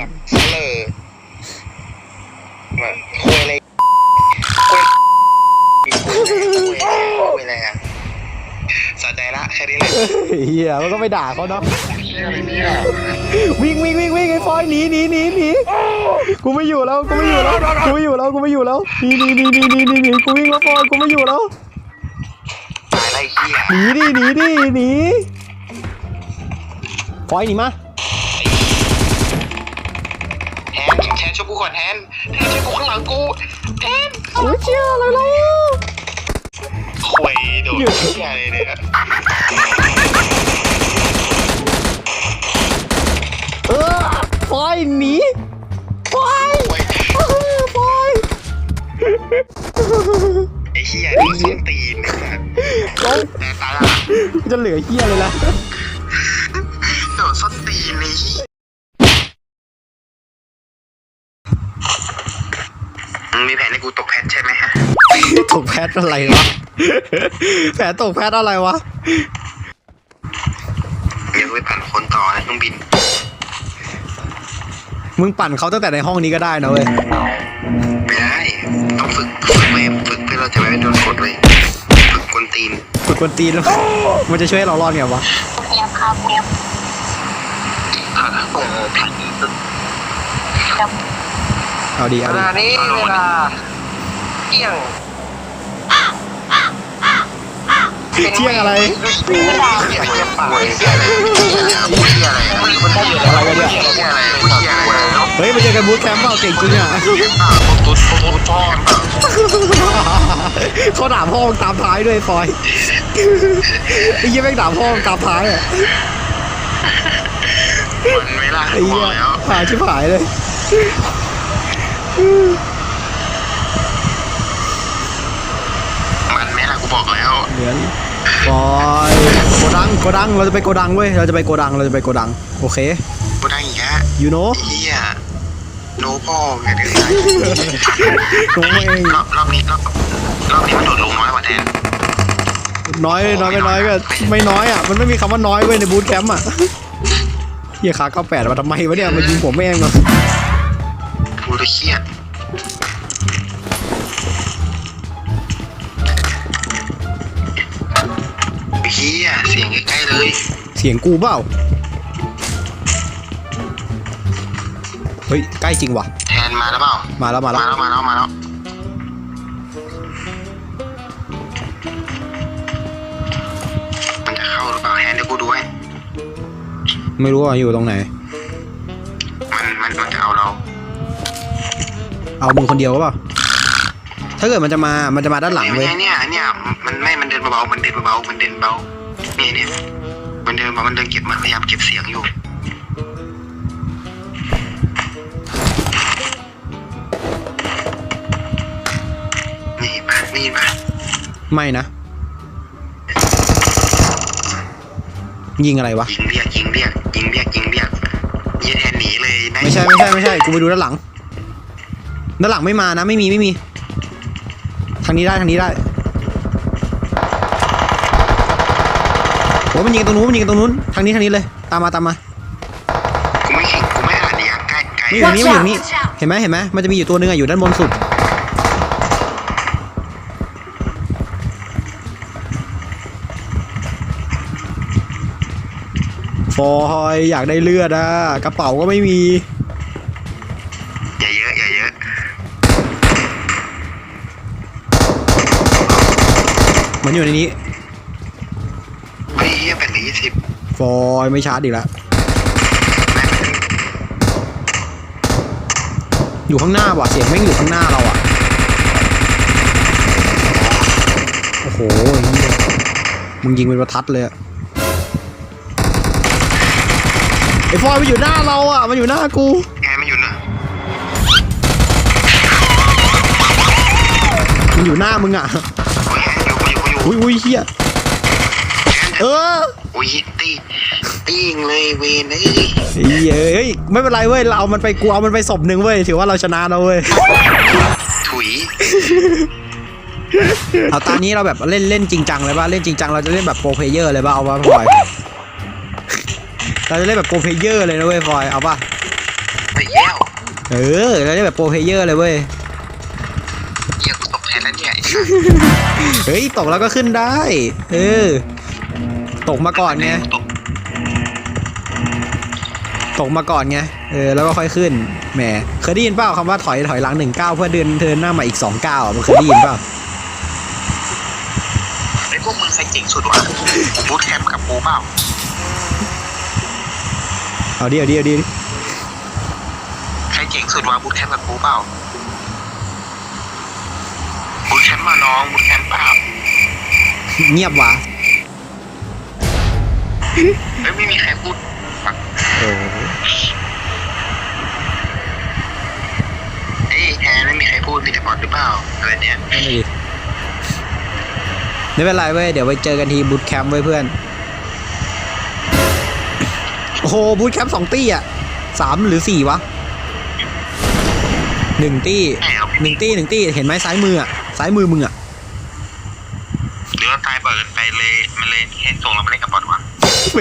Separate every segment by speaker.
Speaker 1: อะเลอมาคุยอะไรคุยคุยคุยคุยอะไรอะสะใจละแค่นี้เลย
Speaker 2: เฮียมันก็ไม่ด่าเขาเนาะวิ่งวิ่งวิ่งวิ่งไอ้ฟอยหนีหนีหนีหนีกูไม่อยู่แล้วกูไม่อยู่แล้วกูไม่อยู่แล้วกูไม่อยู่แล้วหนีหนีหนีหนีหนีหนีหนีกูวิ่งแล้วฟอยกูไม่อยู่แล้ว
Speaker 1: ตายไรเหี้ย
Speaker 2: หนีดิหนีดิหนีฟอยหนีมา
Speaker 1: ช่วยกูก่อนแทนแทนช่วยกูข้างหลังกูแทน
Speaker 2: โอ้ยเชี่ยอะไรล่ะ
Speaker 1: คุยโดดเหี้ยอะไรเนี่ย
Speaker 2: เออฟอยหนีฟอย
Speaker 1: คุย
Speaker 2: ฟอย
Speaker 1: ไอ้เหี้ยนี่ส้นตีนไอ้สัส
Speaker 2: โอ้ย
Speaker 1: แต่ตายละ
Speaker 2: จะเหลือเฮียเลยล่ะ
Speaker 1: มึงมีแผนให้กูตกแพทใช่ไหมฮะ
Speaker 2: ตกแพทอะไรวะ แผลตกแพทอะไรวะ
Speaker 1: เดี๋ยวกูไปปั่นคนต่อนะเครื่องบิน
Speaker 2: มึงปั่นเขาตั้งแต่ในห้องนี้ก็ได้นะเว้ย
Speaker 1: ไม่ได้ ต้องฝึกฝึกเว้ยฝึกเพื่อเราจะไม่โดนกดเว้ยฝึกกวนตีน
Speaker 2: ฝึกกวนตีนแล้ว มันจะช่วยให้เรารอดไงวะ
Speaker 1: อะโอ้โหผิด
Speaker 2: เอาดีเอา
Speaker 1: เว
Speaker 2: ดี
Speaker 1: ลานี้เวลาเที่ยง
Speaker 2: เที่ยงอะไร
Speaker 1: เที่ยงเที่ยงป่าเที่ยงอะไรเที่ยงอะไรเที่ยงอะไรมันได้อยู่อะไรวะเนี่ยเที่ยงอะไรเที่ยงอะไร
Speaker 2: เฮ้ยมาเจอกันบูธแคมป์เปล่าเก่งจริงอะ
Speaker 1: อ่าผมตุ๊ดผมตุ๊ดพ่อเปล่า
Speaker 2: เขาด่าพ่อมึงตามท้ายด้วยฟอยไอ้เหี้ยแม่งด่าพ่อมึงตามท้ายอะ
Speaker 1: มันไม่ล่ะ
Speaker 2: ไอ้
Speaker 1: บ
Speaker 2: เหี้
Speaker 1: อยกแล้ว
Speaker 2: หายชิบหายเลย
Speaker 1: มันไม่ล่ะกูบอกแล้ว
Speaker 2: เหมือนฟอยโกดังโกดังเราจะไปโกดังเว้ยเราจะไปโกดังเราจะไปโกดังโอเค
Speaker 1: กูได้อีกแล้ว
Speaker 2: you know
Speaker 1: เฮียโนพ่อไงเดี๋ยว
Speaker 2: ตัวเอง
Speaker 1: รอบรอบนี้รอบรอบนี้มันโดดลงน้อยกว่าแทน
Speaker 2: น้อยน้อยไม่น้อยก็ไม่น้อยอะมันไม่มีคำว่าน้อยเว้ยในบูธแคมป์อะเฮียขาเก้าแปดมาทำไมวะเนี่ยมายิงผมเองเหรอ
Speaker 1: กูเลยเครียดเฮียเสียงใกล้ๆเลย
Speaker 2: เสียงกูเปล่า เฮ้ย ใกล้จริงว่ะ
Speaker 1: แทนมาแล้วเปล่า
Speaker 2: มาแล้วมาแล้ว
Speaker 1: มาแล้วมาแล้วมาแล้วมันจะเข้าหรือเปล่าแทนเดี๋ยวกูดูให้
Speaker 2: ไม่รู้ว่าอยู่ตรงไหน
Speaker 1: เอา
Speaker 2: มึงคนเดียวก็เปล่าถ้าเกิดมันจะมา มันจะมาด้านหลังเว้ย
Speaker 1: เนี่ยเนี่ยมันไม่ มันเดินเบาๆมันเดินเบาๆมันเดินเบาเนี่ยเนี่ยมันเดินเบามันเดินเก็บ มันพยายามเก็บเสียงอยู่ นี่ปะนี่ปะ
Speaker 2: ไม่นะ ยิงอะไรวะ
Speaker 1: ยิงเรียกยิงเรียกยิงเรียกยิงเรียกยี่แทนหนีเลยนะ
Speaker 2: ไม่ใช่ไม่ใช่ไม่ใช่ กูไปดูด้านหลัง ด้านหลังไม่มานะไม่มีไม่มี ทางนี้ได้ทางนี้ได้โอ้มันยิงตรงนู้นมันยิงตรงนู้นทางนี้ทางนี้เลย ตามมาตามมา
Speaker 1: กูไม่แข่งกูไม่อ่านเนี่ยใกล้ใกล้
Speaker 2: นี่อยู่นี่มันอยู่นี่เห็นไหมเห็นไหมมันจะมีอยู่ตัวหนึงอะอยู่ด้านบนสุดฟอยอยากได้เลือดอะกระเป๋าก็ไม่มี
Speaker 1: อย่าเยอะอย่าเยอะ
Speaker 2: มันอยู่ในนี้
Speaker 1: เฮ้ยเฮียแปดยี่สิบ
Speaker 2: ฟอยไม่ชาร์จอีกแล้วอยู่ข้างหน้าว่ะเสียงแม่งอยู่ข้างหน้าเราอะโอ้โหเหี้ยมึงยิงเป็นประทัดเลยอะไอ้ฟอยมันอยู่หน้าเราอะมันอยู่หน้ากู
Speaker 1: แกไม่อยู่เนอะ
Speaker 2: มันอยู่หน้ามึงอะ
Speaker 1: โอ้ยอยู่กูอยู่กูอยู่
Speaker 2: อุ้ยอุ้ยเฮียเออ
Speaker 1: โอ้ยตีตีงเลยเวนเอ้ย
Speaker 2: เฮ้ยเอ้ยไม่เป็นไรเว้ยเราเอามันไปกูเอามันไปศพหนึ่งเว้ยถือว่าเราชนะแล้วเว้ย
Speaker 1: ถุย
Speaker 2: เอาตอนนี้เราแบบเล่นเล่นจริงจังเลยป่ะเล่นจริงจังเราจะเล่นแบบโปรเพลเยอร์เลยป่ะเอาป่ะฟอยเราจะเล่นแบบโปรเพลเยอร์เลยนะเว้ยฟอยเอาป่ะ
Speaker 1: ไปไปแย้ว
Speaker 2: เออเราได้แบบโปรเพลเยอร์เลยเว้ย
Speaker 1: เหี้ยกูตกแทนแล้วเนี่ย
Speaker 2: เฮ้ย ตกแล้วก็ขึ้นได้ เออ ตกมาก่อนไง
Speaker 1: ตก
Speaker 2: ตกมาก่อนไง เออ แล้วก็ค่อยขึ้น แหม เคยได้ยินเปล่าคำว่าถอยถอยหลังหนึ่งก้าวเพื่อเดินเดินหน้ามาอีกสองก้าวอะมันเคยได้ยินเปล่า
Speaker 1: ไอ้พวกมึงใครเจ๋งสุดวะบูทแคมป์กับกูเปล่า
Speaker 2: เอาดิเอาดิเอาดิ
Speaker 1: ใครเจ๋งสุดวะบูทแคมป์กับกูเปล่าบูทแคมป์มาน้องบูทแคมป์เปล่า
Speaker 2: เงียบว่ะ
Speaker 1: เฮ้ยไม่มีใครพูด
Speaker 2: โอ้
Speaker 1: เอ้ยแฮร์ไม่มีใครพูดมีแต่บอดหรือเปล่าอะไรเนี่ย
Speaker 2: นั่นเลยดิไม่เป็นไรเว้ยเดี๋ยวไปเจอกันทีบูตแคมป์เว้ยเพื่อน โอ้โหบูตแคมป์สองตี้อะสามหรือสี่วะหนึ่งตี้
Speaker 1: แหมเอา
Speaker 2: หนึ่งตี้หนึ่งตี้เห็นไหมซ้ายมืออะซ้ายมือมึงอะ
Speaker 1: หรือว่าตายเปิดไปเลยมันเลยให้ส่งเรามาเล่นกับบอดวะ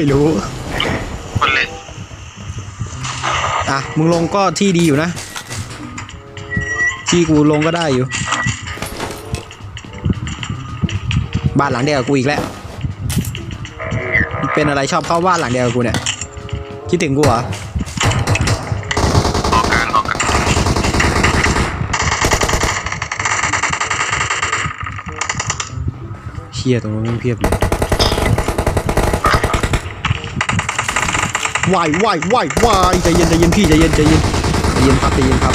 Speaker 2: ไม่รู้
Speaker 1: คนเลย
Speaker 2: อะ มึงลงก็ที่ดีอยู่นะ ที่กูลงก็ได้อยู่ บ้านหลังเดียวกับกูอีกแล้ว เป็นอะไรชอบเข้าบ้านหลังเดียวกับกูเนี่ย คิดถึงกูเหรอ
Speaker 1: ออกกลางออกกลาง
Speaker 2: เชียตรงนู้นเพียบเลย วายวายวายวายใจเย็นใจเย็นพี่ใจเย็นใจเย็นใจเย็นครับใจเย็นครับ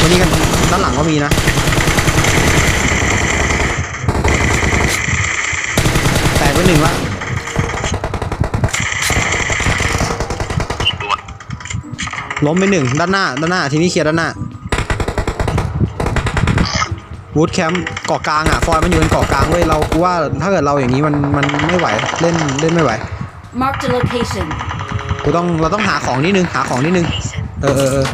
Speaker 2: วันนี้กันด้านหลังก็มีนะแตกไปหนึ่งละล้มไปหนึ่งด้านหน้า ด้านหน้า ทีนี้เคลียร์ด้านหน้าวูดแคมป์ เกาะกลางอะฟอยมันอยู่บนเกาะกลางเว้ยเรากูว่าถ้าเกิดเราอย่างนี้มันมันไม่ไหวเล่นเล่นไม่ไหว
Speaker 3: Marked a location.
Speaker 2: กูต้องเราต้องหาของนิดนึงหาของนิดนึงเออเออเออ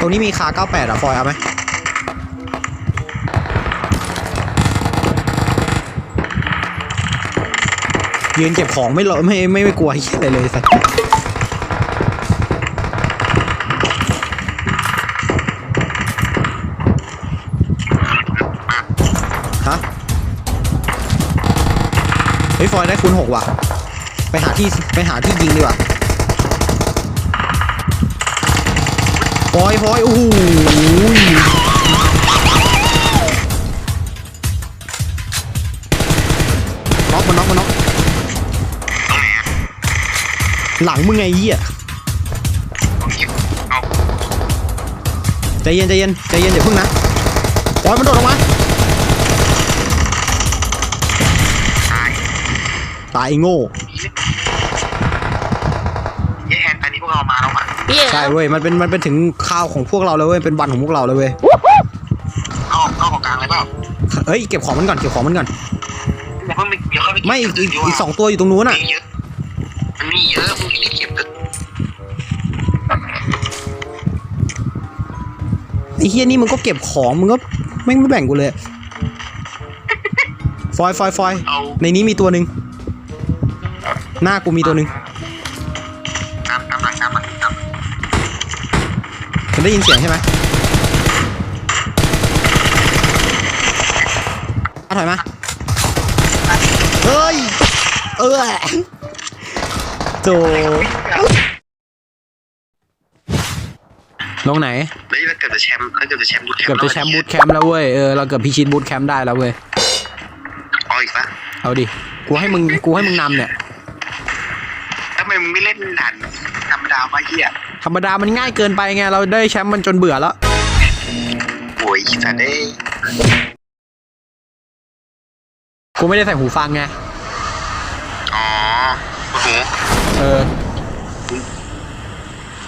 Speaker 2: ตรงนี้มีคา98อะฟอยเอาไหมยืนเก็บของไม่หรอไม่ไม่ไม่กลัวเหี้ยอะไรเลยสัตว์ เฮ้ยฟอยได้คูณหกว่ะ ไปหาที่ไปหาที่ยิงดีกว่าฟอยฟอยโอ้โหน็อกมันน็อกมันน็อก
Speaker 1: ตรงไหน
Speaker 2: หลังมึงไงเหี้ย
Speaker 1: เอาเก็บเอา
Speaker 2: ใจเย็นใจเย็นใจเย็นอย่าพึ่งนะฟอยมันโดดออกมา
Speaker 1: ตาย
Speaker 2: ไอ้โง่
Speaker 1: เย้แฮนตอนนี้พวกเรามาแล้วอะ
Speaker 2: ใช่เว้ย มันเป็น มันเป็นถึงข่าวของพวกเราเลยเว้ย เป็นวันของพวกเราเลยเว้ย
Speaker 1: เอาเอาของกลางเลยเปล่า
Speaker 2: เฮ้ย เก็บของมันก่อน เก็บของมันก่อน
Speaker 1: อย่าเพิ่งไปเดี๋ยวค่อยไปเก็บ
Speaker 2: ไม่อีกอีก
Speaker 1: ดีว่า
Speaker 2: อีกสองตัวอยู่ตรงนู้นอะ
Speaker 1: มีเยอะมันมีเยอะมึงรีบเก็บเถอะ
Speaker 2: ไอ้เฮียนี่มึงก็เก็บของ มึงก็ไม่งไม่แบ่งกูเลย ฟอยฟอยฟอย
Speaker 1: เอา
Speaker 2: ในนี้มีตัวหนึ่ง หน้ากูมีตัวหนึ่ง
Speaker 1: ตามตามหลังตามหลังตาม
Speaker 2: มันได้ยินเสียงใช่ไหมเอาถอยมาเฮ้ย เออโจลงไหน
Speaker 1: เฮ้ยเราเกือบจะแชมป์เราเกือบจะแชมป์บูทแคมป์
Speaker 2: เกือบจะแชมป์บูทแคมป์แล้วเว้ย เออ เราเกือบพิชิตบูทแคมป์ได้แล้วเว้ย
Speaker 1: เอาอีกปะ
Speaker 2: เอาดิ กูให้มึง กูให้มึงนำเนี่ย
Speaker 1: ทำไมมึงไม่เล่นด่านธรรมดาวะเฮีย
Speaker 2: ธรรมดามันง่ายเกินไปไง เราได้แชมป์มันจนเบื่อแล้ว
Speaker 1: โอ้ยสัตว์เอ้ย
Speaker 2: กูไม่ได้ใส่หูฟังไง
Speaker 1: อ๋อโอ้โห
Speaker 2: เออ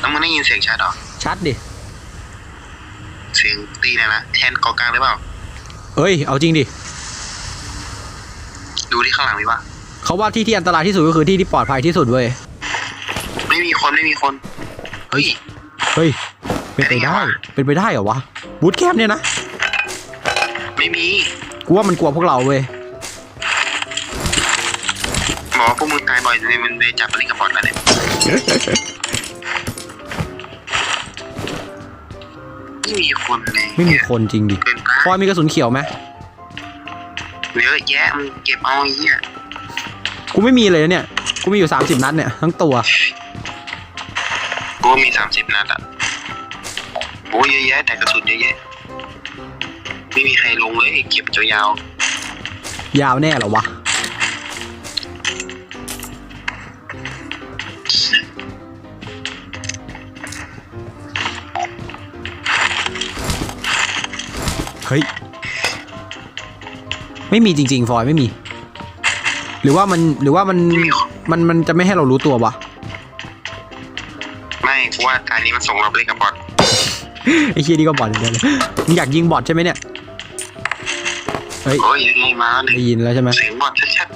Speaker 1: แล้วมึงได้ยินเสียงชัดเหรอ
Speaker 2: ชัดดิ
Speaker 1: เสียงตีเนะนะแทนกอกลางหรือเปล่า
Speaker 2: เอ้ย เอาจริงดิ
Speaker 1: ดูที่ข้างหลังมีปะ
Speaker 2: เขาว่าที่ที่อันตรายที่สุดก็คือที่ที่ปลอดภัยที่สุดเว้ย
Speaker 1: ไม่มี คนไม่มีคน เฮ้ย
Speaker 2: เฮ้ย เป็นไปได้ เป็นไปได้เหรอวะ บูทแคมป์เนี่ยนะ
Speaker 1: ไม่มี
Speaker 2: กูว่ามันกลัวพวกเราเว้ย
Speaker 1: บอกว่าพวกมึงตายบ่อยเลยมันเลยจับมาเล่นกับบอลมาเนี่ยไม่มีคนเลย
Speaker 2: ไม่มีคนจริงดิ
Speaker 1: เกินไป
Speaker 2: ฟอยมีกระสุนเขียวไหม
Speaker 1: เยอะแยะมึงเก็บเอาไอ้เหี้ย
Speaker 2: กูไม่มีเลยนะเนี่ย กูมีอยู่สามสิบนัดเนี่ย ทั้งตัว
Speaker 1: กูว่ามีสามสิบนัดอะโอ้ยเยอะแยะแต่กระสุนเยอะแยะ ไม่มีใครลงเลยเก็บจยาว
Speaker 2: ยาวแน่เหรอวะ เฮ้ย ไม่มีจริง ๆ ฟอยไม่มี หรือว่ามันหรือว่ามันมันมันจะไม่ให้เรารู้ตัววะ
Speaker 1: ไม่กูว่าการนี้มันส่งเราไปเล่นกับบอล
Speaker 2: ไอ้เคียนี่ก็บอดอย่างเดียวเลยมึงอยากยิงบอดใช่ไหมเนี่ย เฮ้ย
Speaker 1: โอ้ยยังไงมาเนี่ย
Speaker 2: ได้ยินแล้วใช่ไหม
Speaker 1: เสียงบอลชัด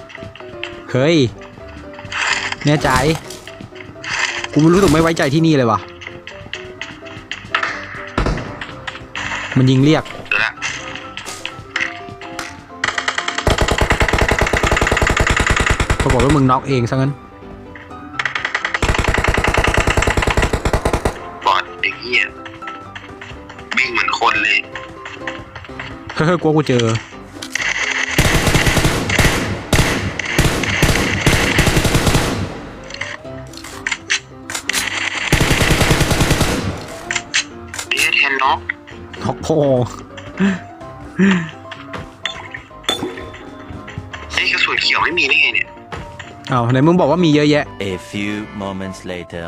Speaker 2: เฮ้ยแน่ใจ กูไม่รู้สึกไม่ไว้ใจที่นี่เลยวะมันยิงเรียก
Speaker 1: ๆเดี๋ยวละ
Speaker 2: ปรากฏว่ามึงน็อกเองซะงั้น
Speaker 1: เหี้ยวิ่งเหมือนคนเลย
Speaker 2: เฮ้ยกลัวกูเจอ
Speaker 1: เรียแทนน็อก
Speaker 2: น็อกโพ
Speaker 1: ไอ้กระสุนเขียวไม่มีได้ไงเนี่ย
Speaker 2: อ้าวไหนมึงบอกว่ามีเยอะแยะ
Speaker 4: A few moments later.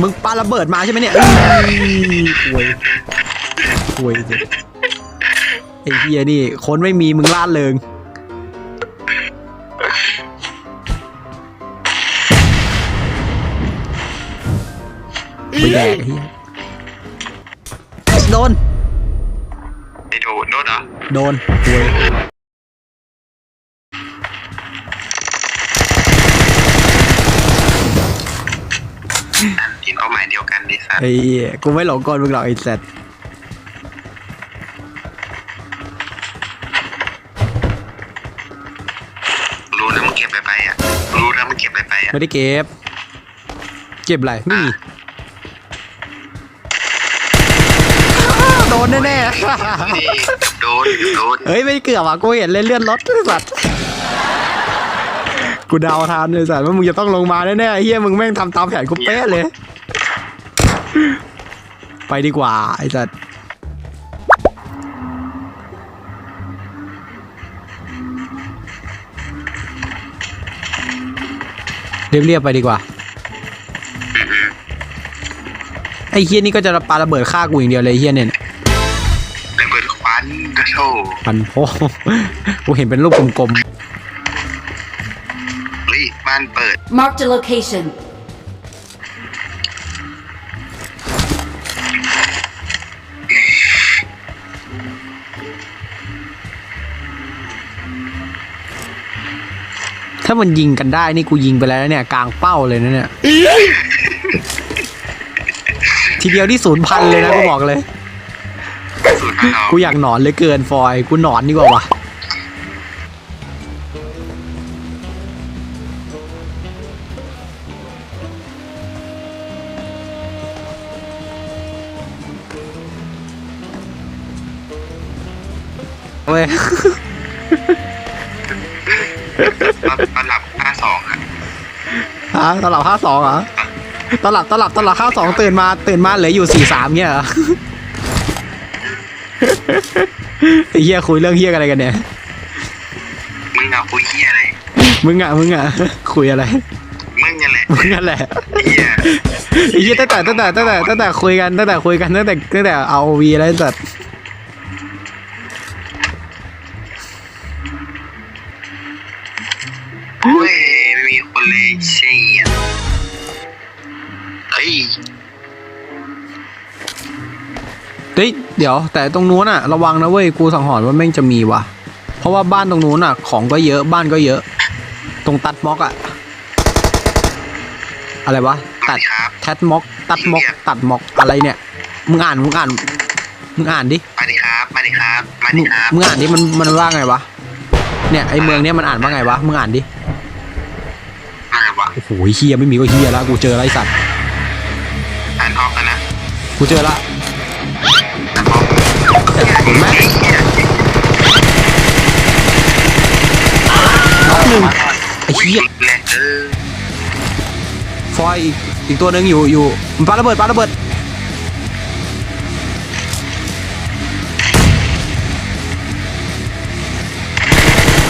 Speaker 2: มึงปาระเบิดมาใช่ไหมเนี่ยหวยหวยสิไอ้เฮียนี่ คนไม่มีมึงล่าเริงไม่แดกไอ้เฮียโดน
Speaker 1: ไอ้โดนโดนเหรอ
Speaker 2: โดนหวย
Speaker 1: เป้าหมายเดียวกันดิสัตว์
Speaker 2: ไอ้เหี้ยกูไม่หลงกลมึงหรอกไอ้สัตว์
Speaker 1: รู้นะมึงเก็บไปไปอะรู้นะมึงเก็บไปไปอะ
Speaker 2: ไม่ได้เก็บ เก็บอะไรไม่มีโดนแน่
Speaker 1: นี่โดนโดน
Speaker 2: ๆเฮ้ยไม่เกือบอะกูเห็นเลยเลื่อนรถไอ้สัตว์กูเดาทันเลยสัตว์ว่ามึงจะต้องลงมาแน่ๆไอ้เฮียมึงแม่งทำตามแผนกูเป๊ะเลย ไปดีกว่า ไอ้สัตว์เรียบๆไปดีกว่า ไอ้เฮียนี่ก็จะปาระเบิดฆ่ากูอย่างเดียวเลยไอ้เฮียเนี่ย
Speaker 1: ระเบิดควันกระโชก
Speaker 2: พันโพกูเห็นเป็นรูปกลม
Speaker 1: เฮ้ยบ้านเปิด
Speaker 3: Marked a location. า
Speaker 2: มันยิงกันได้นี่กูยิงไปแล้วนะเนี่ยกลางเป้าเลยนะเนี่ย ทีเดียวที่ศูนย์พันเลยนะกูบอกเลย
Speaker 1: สูตรพันเรา
Speaker 2: กูอยากหนอนเหลยเกินฟอยกูหนอนดีกว่าวะเว้ย ฮะตลับห้าสองเหรอตลับตลับตลับห้าสองตื่นมาตื่นมาเหลืออยู่สี่สามเนี่ยเหรอไอ้เฮียคุยเรื่องเฮียอะไรกันเนี่ย
Speaker 1: มึงเอาคุยเหี้ยอะไร
Speaker 2: มึงอะมึงอะคุยอะไร
Speaker 1: มึงนี่แหละ
Speaker 2: มึงนั่นแหละ
Speaker 1: เหี้ย
Speaker 2: ไอ้เฮียตั้งแต่ตั้งแต่ตั้งแต่ตั้งแต่คุยกันตั้งแต่คุยกันตั้งแต่ตั้งแต่เอาวีแล้วไอ้ สัตว์
Speaker 1: เฮ้ยไม่มีคนเลยใช่อะเฮ้ย
Speaker 2: เฮ้ยเดี๋ยว แต่ตรงนู้นอะระวังนะเว้ยกูสังหรณ์ว่าแม่งจะมีว่ะ เพราะว่าบ้านตรงนู้นอะของก็เยอะบ้านก็เยอะ ตรงตัดม็อกอะอะไรวะ
Speaker 1: สวั
Speaker 2: ตั
Speaker 1: ส
Speaker 2: ด
Speaker 1: ดีครับ
Speaker 2: แทดม็อก ตัดม็อกตัดม็อกอะไรเนี่ยมึงอ่านมึงอ่านมึงอ่านดิ
Speaker 1: มาดิครับมาดิครับมา
Speaker 2: มึ
Speaker 1: ดิ
Speaker 2: ง
Speaker 1: ครับ
Speaker 2: มึงอ่านดิมันมันว่าไงวะเนี่ยไอเมืองเนี้ยมันอ่านว่าไงวะมึงอ่านดิ
Speaker 1: อ่านวะ
Speaker 2: โอ้โหเฮียไม่มีก็เฮียละกูเจอแล้วไรสัตว์
Speaker 1: อ่านออกกันนะ
Speaker 2: กูเจอละ
Speaker 1: อ่านออก
Speaker 2: เห็นไหมน็อกหนึ่งไอ้เฮีย
Speaker 1: แรงเออ
Speaker 2: ฟอยอีกอีกตัวหนึ่งอยู่อยู่มันปาระเบิดปาระเบิด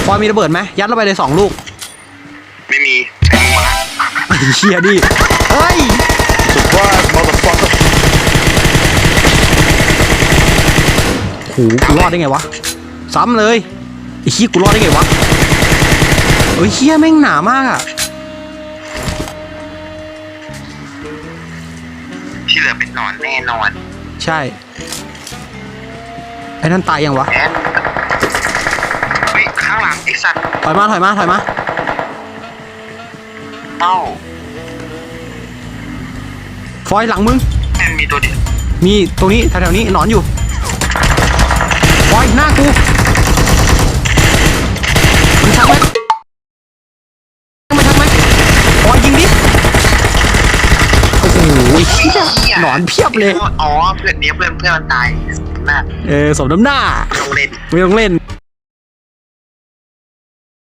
Speaker 2: ฟอยมีระเบิดไหมยัดเข้าไปเลยสองลูก ไอ้เชียดิเฮ้ย
Speaker 1: Surprise motherfucker
Speaker 2: โหกูรอดได้ไงวะ ซ้ำเลยไอ้เฮียกูรอดได้ไงวะเฮ้ยเฮียแม่งหนามากอะ
Speaker 1: ที่เหลือเป็นหนอนแน่นอน
Speaker 2: ใช่ไอ้นั่นตายยังวะ
Speaker 1: แอนเฮ้ยข้างหลังไอ้สัตว์
Speaker 2: ถอยมาถอยมาถอยมา
Speaker 1: เอ้า
Speaker 2: ฟอยหลังมึง
Speaker 1: แอนมีตัวเดียว
Speaker 2: มีตรงนี้แถวๆนี้หนอนอยู่ฟอยหน้ากูมันชักไหมมันชักไหมฟอยยิงดิโอ้โหเหี้ยหนอนเพียบเลย
Speaker 1: อ๋อ เพื่อนเนี้ยเพื่อนเพื่อนมันตายน่า
Speaker 2: เออสมน้ำหน้า
Speaker 1: ต้องเล่น
Speaker 2: ไม่ต้องเล่น